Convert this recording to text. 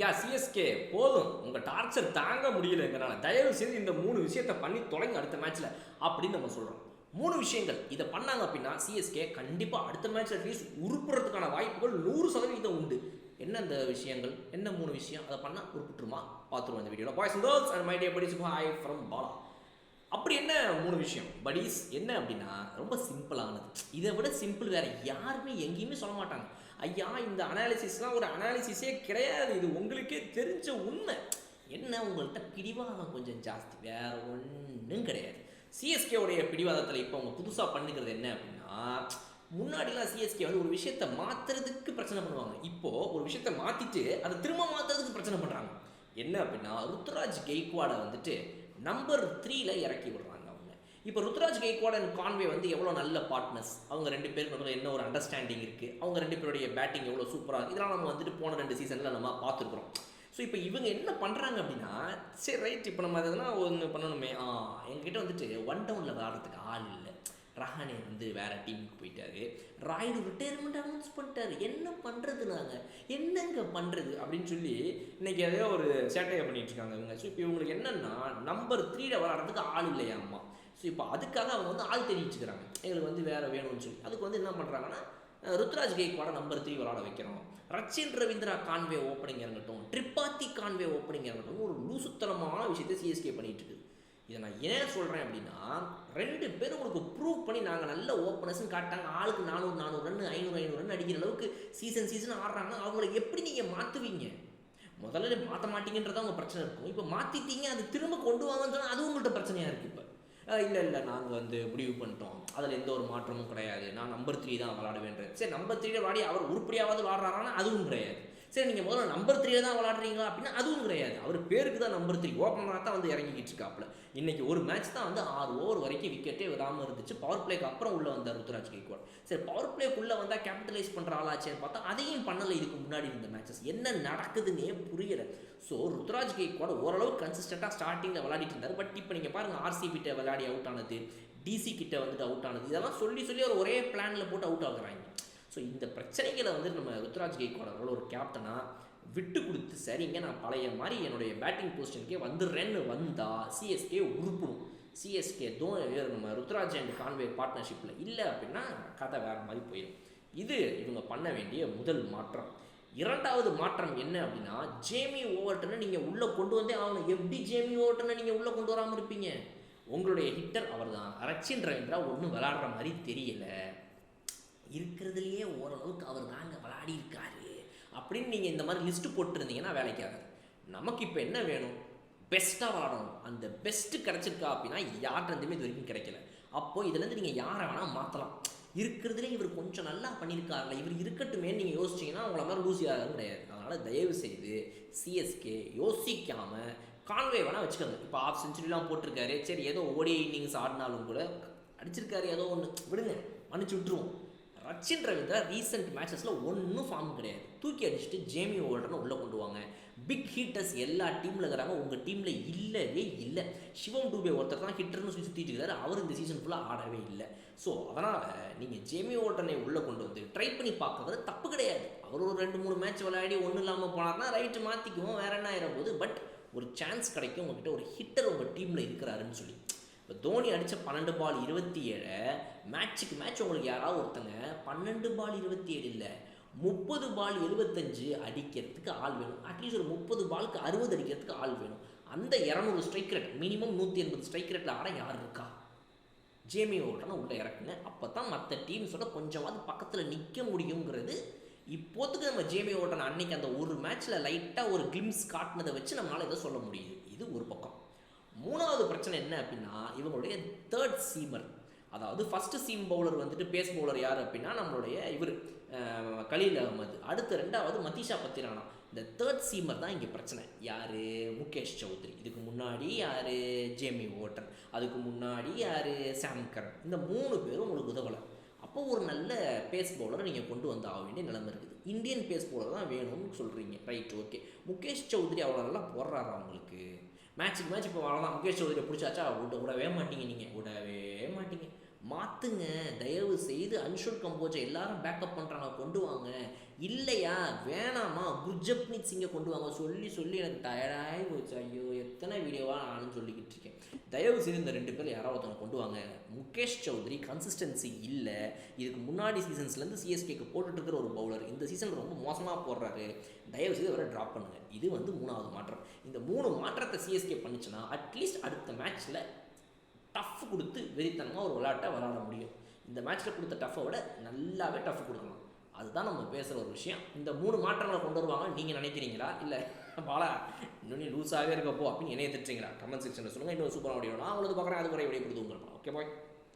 யா CSK போதும். உங்கள் torture தாங்க முடியல எங்களால் தயவு செய்து இந்த மூணு விஷயத்தை பண்ணி தொடங்கி அடுத்த மேட்ச்சில் அப்படின்னு நம்ம சொல்கிறோம் மூணு விஷயங்கள். இதை பண்ணாங்க அப்படின்னா சிஎஸ்கே கண்டிப்பாக அடுத்த மேட்ச் அட்லீஸ்ட் உருப்புறதுக்கான வாய்ப்புகள் நூறு சதவீதம் உண்டு. என்ன இந்த விஷயங்கள்? என்ன மூணு விஷயம்? அதை பண்ணால் உருப்பிட்டுருமா பார்த்துருவோம் இந்த வீடியோவில் boys girls and my day hi from Bala அப்படி என்ன மூணு விஷயம்? படிஸ் என்ன அப்படின்னா ரொம்ப சிம்பிளானது இதை விட சிம்பிள் வேற யாருமே எங்கேயுமே சொல்ல மாட்டாங்க. ஐயா இந்த அனாலிசிஸ்லாம் ஒரு அனாலிசிஸே கிடையாது. இது உங்களுக்கே தெரிஞ்ச உண்மை. என்ன உங்கள்கிட்ட பிடிவாதம் கொஞ்சம் ஜாஸ்தி. வேற ஒன்றும் கிடையாது. சிஎஸ்கே உடைய பிடிவாதத்தில் இப்போ அவங்க புதுசாக பண்ணுகிறது என்ன அப்படின்னா முன்னாடிலாம் சிஎஸ்கே வந்து ஒரு விஷயத்தை மாற்றுறதுக்கு பிரச்சனை பண்ணுவாங்க. இப்போது ஒரு விஷயத்தை மாற்றிட்டு அதை திரும்ப மாற்றுறதுக்கு பிரச்சனை பண்ணுறாங்க என்ன அப்படின்னா ருத்ராஜ் கெய்க்வாடை வந்துட்டு நம்பர் த்ரீல இறக்கி விடுறாங்க அவங்க. இப்போ ருத்ராஜ் கேக்வாட் அண்ட் கான்வே வந்து எவ்வளோ நல்ல பார்ட்னர்ஸ் அவங்க ரெண்டு பேருக்கு என்ன ஒரு அண்டர்ஸ்டாண்டிங் இருக்குது அவங்க ரெண்டு பேருடைய பேட்டிங் எவ்வளோ சூப்பராக இருக்குது இதெல்லாம் நம்ம வந்துட்டு போன ரெண்டு சீசனில் நம்ம பார்த்துருக்குறோம். ஸோ இப்போ இவங்க என்ன பண்ணுறாங்க அப்படின்னா சரி ரைட் இப்போ நம்ம எதுனா ஒன்று பண்ணணுமே. ஆ எங்ககிட்ட வந்துட்டு ஒன் டவுனில் விளாட்றதுக்கு ஆள் இல்லை. ரஹானே வந்து வேறு டீமுக்கு போயிட்டாரு. ராய்டு ரிட்டையர்மெண்ட் அனௌன்ஸ் பண்ணிட்டாரு. என்ன பண்ணுறது நாங்கள் என்னங்க பண்ணுறது அப்படின்னு சொல்லி இன்னைக்கு எதையோ ஒரு சேட்டையை பண்ணிகிட்ருக்காங்க இருக்காங்க இவங்க. ஸோ இப்போ இவங்களுக்கு என்னென்னா நம்பர் த்ரீல விளாட்றதுக்கு ஆள் இல்லையாம்மா ஸோ இப்போ அதுக்காக அவங்க வந்து ஆள் தெரிவிச்சுக்கிறாங்க எங்களுக்கு வந்து வேறு வேணும்னு சொல்லி. அதுக்கு வந்து என்ன பண்ணுறாங்கன்னா ருத்ராஜ் கேக்வாட நம்பர் த்ரீ விளாட வைக்கிறோம் ரச்சின் ரவீந்திரா கான்வே ஓப்பனிங் இறங்கட்டும். ட்ரிப்பாத்தி கான்வே ஓப்பனிங் இறங்கட்டும். ஒரு லூசுத்தனமான விஷயத்தை சிஎஸ்கே பண்ணிட்டு இருக்குது இதை நான் ஏன் சொல்கிறேன் அப்படின்னா ரெண்டு பேரும் உங்களுக்கு ப்ரூவ் பண்ணி நாங்கள் நல்ல ஓப்பனர்ஸ்னு காட்டாங்க ஆளுக்கு நானூறு நானூறு ரன் ஐநூறு ஐநூறு ரன் அடிக்கிற அளவுக்கு சீசன் சீசன் ஆடுறாங்கன்னா அவங்கள எப்படி நீங்கள் மாற்றுவீங்க முதல்ல மாற்ற மாட்டீங்கன்றதான் உங்கள் பிரச்சனை இருக்கும். இப்போ மாற்றிட்டீங்க அது திரும்ப கொண்டு வாங்கன்னு சொன்னால் அது உங்கள்கிட்ட பிரச்சனையாக இருக்குது இப்போ. இல்லை இல்லை நாங்கள் வந்து முடிவு பண்ணிட்டோம். அதில் எந்த ஒரு மாற்றமும் கிடையாது. நான் நம்பர் த்ரீ தான் விளாடுவேன்றேன். சரி நம்பர் த்ரீல விளாடி அவர் உருப்படியாவது விளாட்றாரானா அதுவும் கிடையாது. சரி நீங்கள் முதல்ல நம்பர் த்ரீயில் தான் விளாட்றீங்களா அப்படின்னா அதுவும் கிடையாது. அவர் பேருக்கு தான் நம்பர் த்ரீ ஓப்பனராக தான் வந்து இறங்கிக்கிட்டு இருக்காப்புல. இன்னைக்கு ஒரு மேட்ச் தான் வந்து ஆறு ஓவர் வரைக்கும் விக்கெட்டே விடாமல் இருந்துச்சு. பவர் பிளேக்கு அப்புறம் உள்ளே வந்தார் ருத்ராஜ் கேக்வாட் சரி பவர் பிளேக்குள்ளே வந்தால் கேபிட்டலைஸ் பண்ணுற ஆளாச்சேன்னு பார்த்தா அதையும் பண்ணலை. இதுக்கு முன்னாடி இருந்த மேட்சஸ் என்ன நடக்குதுன்னே புரியலை. ஸோ ருத்ராஜ் கேக்வாட் ஓரளவு கன்சிஸ்டண்ட்டாக ஸ்டார்டிங்கில் விளையாடிட்டு இருந்தார். பட் இப்போ நீங்கள் பாருங்கள் ஆர்சி கிட்ட விளையாடி அவுட் ஆனது டிசி கிட்ட வந்துட்டு அவுட் ஆனது. இதெல்லாம் சொல்லி சொல்லி அவர் ஒரே பிளானில் போட்டு அவுட் ஆகுறாங்க. ஸோ இந்த பிரச்சனைகளை வந்து நம்ம ருத்ராஜ் கெய்க்வாட் அவர்கள் ஒரு கேப்டனாக விட்டு கொடுத்து சரிங்க நான் பழைய மாதிரி என்னுடைய பேட்டிங் பொசிஷனுக்கே வந்துடுறேன்னு வந்தால் சிஎஸ்கே உருப்பணும். சிஎஸ்கே தோ நம்ம ருத்ராஜ் அண்ட் கான்வே பார்ட்னர்ஷிப்பில் இல்லை அப்படின்னா கதை வேறு மாதிரி போயிடும் இது இவங்க பண்ண வேண்டிய முதல் மாற்றம். இரண்டாவது மாற்றம் என்ன அப்படின்னா ஜேமி ஓவர்டனை நீங்கள் உள்ளே கொண்டு வந்தே ஆகணும். எப்படி ஜேமி ஓவர்டனை நீங்கள் உள்ளே கொண்டு வராமல் இருப்பீங்க? உங்களுடைய ஹிட்டர் அவர் தான் ரச்சின் ரவீந்திரா ஒன்றும் விளாடுற மாதிரி தெரியல. இருக்கிறதுலையே ஓரளவுக்கு அவர் தாங்க விளையாடி இருக்காரு. அப்படின்னு நீங்கள் இந்த மாதிரி லிஸ்ட்டு போட்டிருந்தீங்கன்னா வேலைக்கு ஆகாது. நமக்கு இப்போ என்ன வேணும்? பெஸ்ட்டாக விளாடணும் அந்த பெஸ்ட்டு கிடச்சிருக்கா அப்படின்னா யார்கிட்டருந்துமே இது வரைக்கும் கிடைக்கல. அப்போது இதுலேருந்து நீங்கள் யாரை வேணால் மாற்றலாம் இருக்கிறதுலே இவர் கொஞ்சம் நல்லா பண்ணியிருக்காருல. இவர் இருக்கட்டுமே நீங்கள் யோசிச்சிங்கன்னா அவங்கள மாதிரி லூசி ஆகிறது கிடையாது. அதனால் தயவு செய்து சிஎஸ்கே யோசிக்காமல் கான்வே வேணால் வச்சுக்கோங்க. இப்போ ஆஃப் செஞ்சுரிலாம் போட்டிருக்காரு. சரி ஏதோ ஓடி இன்னிங்ஸ் ஆடினாலும் கூட அடிச்சிருக்காரு. ஏதோ ஒன்று விடுங்க. மன்னிச்சு விட்டுருவோம். ரச்சின் ரவீந்திரா ரீசெண்ட் மேட்சஸில் ஒன்றும் ஃபார்ம் கிடையாது. தூக்கி அடிச்சுட்டு ஜேமி ஓல்டர்னு உள்ளே கொண்டு வாங்க. பிக் ஹீட்டர்ஸ் எல்லா டீமில் இருக்கிறாங்க. உங்கள் டீமில் இல்லவே இல்லை. சிவம் டூபே ஒருத்தர் தான் ஹிட்டர்னு சொல்லி சுற்றிட்டு இருக்காரு. அவர் இந்த சீசன் ஃபுல்லாக ஆடவே இல்லை. ஸோ அதனால் நீங்கள் ஜேமி ஓல்டனை உள்ளே கொண்டு வந்து ட்ரை பண்ணி பார்க்கறது தப்பு கிடையாது. அவர் ஒரு ரெண்டு மூணு மேட்ச் விளையாடி ஒன்றும் இல்லாமல் போனார்னா ரைட்டு மாற்றிக்குவோம் வேற என்ன ஆயிரும் போது பட் ஒரு சான்ஸ் கிடைக்கும். உங்ககிட்ட ஒரு ஹிட்டர் உங்கள் டீமில் இருக்கிறாருன்னு சொல்லி. இப்போ தோனி அடித்த பன்னெண்டு பால் இருபத்தி ஏழை மேட்ச்சுக்கு மேட்ச் உங்களுக்கு யாராவது ஒருத்தங்க பன்னெண்டு பால் இருபத்தி ஏழு இல்லை முப்பது பால் எழுபத்தஞ்சு அடிக்கிறதுக்கு ஆள் வேணும். அட்லீஸ்ட் ஒரு முப்பது பாலுக்கு அறுபது அடிக்கிறதுக்கு ஆள் வேணும். அந்த இரநூறு ஸ்ட்ரைக் ரேட் மினிமம் நூற்றி எண்பது ஸ்ட்ரைக் ரேட்டில் ஆட யார் இருக்கா? ஜேமி ஓட்டனை உள்ளே இறக்குங்க. அப்போ தான் மற்ற டீம்ஸோட கொஞ்சமாவது பக்கத்தில் நிற்க முடியுங்கிறது இப்போத்துக்கு நம்ம ஜேமி ஓட்டன் அன்னைக்கு அந்த ஒரு மேட்ச்சில் லைட்டாக ஒரு கிளிம்ஸ் காட்டினதை வச்சு நம்மளால் இதை சொல்ல முடியுது. இது ஒரு மூணாவது பிரச்சனை என்ன அப்படின்னா இவங்களுடைய தேர்ட் சீமர் அதாவது ஃபஸ்ட்டு சீம் பவுலர் வந்துட்டு பேஸ் பவுலர் யார் அப்படின்னா நம்மளுடைய இவர் கலீல் அகமது. அடுத்து ரெண்டாவது மதீஷா பத்திரானா. இந்த தேர்ட் சீமர் தான் இங்கே பிரச்சனை. யார்? முகேஷ் சௌத்ரி. இதுக்கு முன்னாடி யார்? ஜேமி ஓட்டன் அதுக்கு முன்னாடி யார்? சாம்கரன் இந்த மூணு பேரும் உங்களுக்கு உதவலை. அப்போ ஒரு நல்ல பேஸ் பவுலரை நீங்கள் கொண்டு வந்து ஆக வேண்டிய நிலைமை இருக்குது. இந்தியன் பேஸ் பவுலர் தான் வேணும்னு சொல்கிறீங்க ரைட் ஓகே முகேஷ் சௌத்ரி அவ்வளோ நல்லா போடுறாரா அவங்களுக்கு மேட்சுக்கு மேட்ச் இப்போ அவ்வளோதான் முகேஷ் சௌத்ரியை பிடிச்சாச்சா? விட விடவே மாட்டீங்க நீங்கள் விடவே மாட்டீங்க. மாற்றுங்க தயவு செய்து அன்ஷுல் கம்போஜை எல்லாரும் பேக்கப் பண்ணுறாங்க கொண்டு வாங்க. இல்லையா? வேணாமா? குர்ஜப்னீத் சிங்கை கொண்டு வாங்க. சொல்லி சொல்லி எனக்கு டயர்டாகி போச்சு. ஐயோ எத்தனை வீடியோவாக நானும் சொல்லிக்கிட்டு இருக்கேன். தயவு செய்து இந்த ரெண்டு பேர் யாராவது ஒருத்தவங்க கொண்டு வாங்க. முகேஷ் சௌத்ரி கன்சிஸ்டன்சி இல்லை. இதுக்கு முன்னாடி சீசன்ஸ்லேருந்து சிஎஸ்கேக்கு போட்டுட்டு இருக்கிற ஒரு பவுலர் இந்த சீசன் ரொம்ப மோசமாக போடுறாரு. தயவு செய்து அவரை ட்ராப் பண்ணுங்க. இது வந்து மூணாவது மாற்றம். இந்த மூணு மாற்றத்தை சிஎஸ்கே பண்ணிச்சுன்னா அட்லீஸ்ட் அடுத்த மேட்ச்சில் டஃப் கொடுத்து வெறித்தனமாக ஒரு விளையாட்டை விளாட முடியும். இந்த மேட்ச்சில் கொடுத்த டஃப்பை விட நல்லாவே டஃப் கொடுக்கலாம். அதுதான் நம்ம பேசுகிற ஒரு விஷயம். இந்த மூணு மாற்றங்களை கொண்டு வருவாங்க நீங்கள் நினைக்கிறீங்களா? இல்லை பாலா இன்னும் நீ லூஸாகவே இருக்கப்போ அப்படின்னு என்னைய திட்டுறீங்களா? கமெண்ட் செக்ஷனில் சொல்லுங்கள் இன்னொரு சூப்பராக முடியும் நான் உங்களுக்கு பார்க்குறேன். அது கூட வீடியோ கொடுத்து உங்களுக்கு ஓகே பாய்